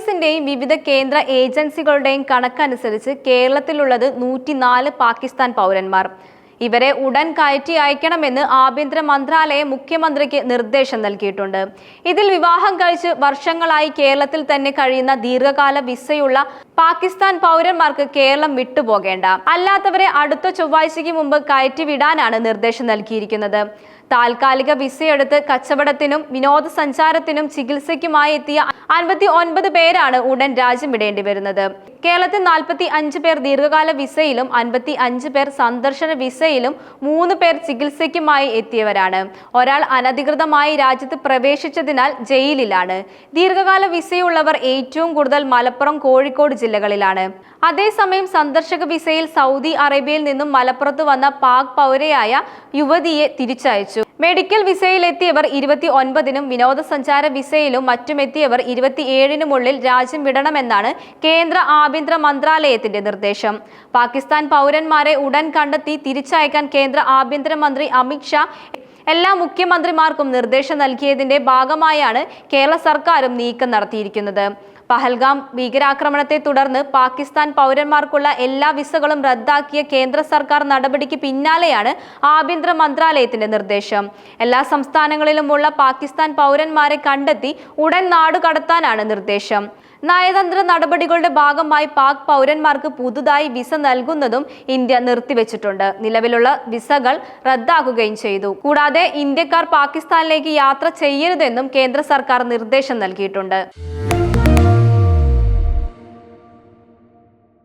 പോലീസിന്റെയും വിവിധ കേന്ദ്ര ഏജൻസികളുടെയും കണക്കനുസരിച്ച് കേരളത്തിലുള്ളത് നൂറ്റിനാല് പാകിസ്ഥാൻ പൗരന്മാർ. ഇവരെ ഉടൻ കയറ്റി അയക്കണമെന്ന് ആഭ്യന്തര മന്ത്രാലയം മുഖ്യമന്ത്രിക്ക് നിർദ്ദേശം നൽകിയിട്ടുണ്ട്. ഇതിൽ വിവാഹം കഴിച്ച് വർഷങ്ങളായി കേരളത്തിൽ തന്നെ കഴിയുന്ന ദീർഘകാല വിസയുള്ള പാകിസ്ഥാൻ പൗരന്മാർക്ക് കേരളം വിട്ടുപോകേണ്ട. അല്ലാത്തവരെ അടുത്ത ചൊവ്വാഴ്ചയ്ക്ക് മുമ്പ് കയറ്റിവിടാനാണ് നിർദ്ദേശം നൽകിയിരിക്കുന്നത്. താൽക്കാലിക വിസയെടുത്ത് കച്ചവടത്തിനും വിനോദസഞ്ചാരത്തിനും ചികിത്സയ്ക്കുമായി എത്തിയ അൻപത്തി ഒൻപത് പേരാണ് ഉടൻ രാജ്യം വിടേണ്ടി വരുന്നത് കേരളത്തിൽ നാൽപ്പത്തി അഞ്ച് പേർ ദീർഘകാല വിസയിലും അൻപത്തി അഞ്ച് പേർ സന്ദർശന വിസയിലും മൂന്ന് പേർ ചികിത്സയ്ക്കുമായി എത്തിയവരാണ്. ഒരാൾ അനധികൃതമായി രാജ്യത്ത് പ്രവേശിച്ചതിനാൽ ജയിലിലാണ്. ദീർഘകാല വിസയുള്ളവർ ഏറ്റവും കൂടുതൽ മലപ്പുറം കോഴിക്കോട് ജില്ലകളിലാണ്. അതേസമയം സന്ദർശക വിസയിൽ സൗദി അറേബ്യയിൽ നിന്നും മലപ്പുറത്ത് വന്ന പാക് പൗരയായ യുവതിയെ തിരിച്ചയച്ചു. മെഡിക്കൽ വിസയിലെത്തിയവർ ഇരുപത്തി ഒൻപതിനും വിനോദസഞ്ചാര വിസയിലും മറ്റുമെത്തിയവർ ഇരുപത്തിയേഴിനുമുള്ളിൽ രാജ്യം വിടണമെന്നാണ് കേന്ദ്ര ആഭ്യന്തര മന്ത്രാലയത്തിന്റെ നിർദ്ദേശം. പാകിസ്ഥാൻ പൗരന്മാരെ ഉടൻ കണ്ടെത്തി തിരിച്ചയക്കാൻ കേന്ദ്ര ആഭ്യന്തരമന്ത്രി അമിത് ഷാ എല്ലാ മുഖ്യമന്ത്രിമാർക്കും നിർദ്ദേശം നൽകിയതിന്റെ ഭാഗമായാണ് കേരള സർക്കാരും നീക്കം നടത്തിയിരിക്കുന്നത്. പഹൽഗാം ഭീകരാക്രമണത്തെ തുടർന്ന് പാകിസ്ഥാൻ പൗരന്മാർക്കുള്ള എല്ലാ വിസകളും റദ്ദാക്കിയ കേന്ദ്ര സർക്കാർ നടപടിക്ക് പിന്നാലെയാണ് ആഭ്യന്തര മന്ത്രാലയത്തിന്റെ നിർദ്ദേശം. എല്ലാ സംസ്ഥാനങ്ങളിലുമുള്ള പാകിസ്ഥാൻ പൗരന്മാരെ കണ്ടെത്തി ഉടൻ നാടുകടത്താനാണ് നിർദ്ദേശം. നയതന്ത്ര നടപടികളുടെ ഭാഗമായി പാക് പൗരന്മാർക്ക് പുതുതായി വിസ നൽകുന്നതും ഇന്ത്യ നിർത്തിവെച്ചിട്ടുണ്ട്. നിലവിലുള്ള വിസകൾ റദ്ദാക്കുകയും ചെയ്തു. കൂടാതെ ഇന്ത്യക്കാർ പാകിസ്ഥാനിലേക്ക് യാത്ര ചെയ്യരുതെന്നും കേന്ദ്ര സർക്കാർ നിർദ്ദേശം നൽകിയിട്ടുണ്ട്.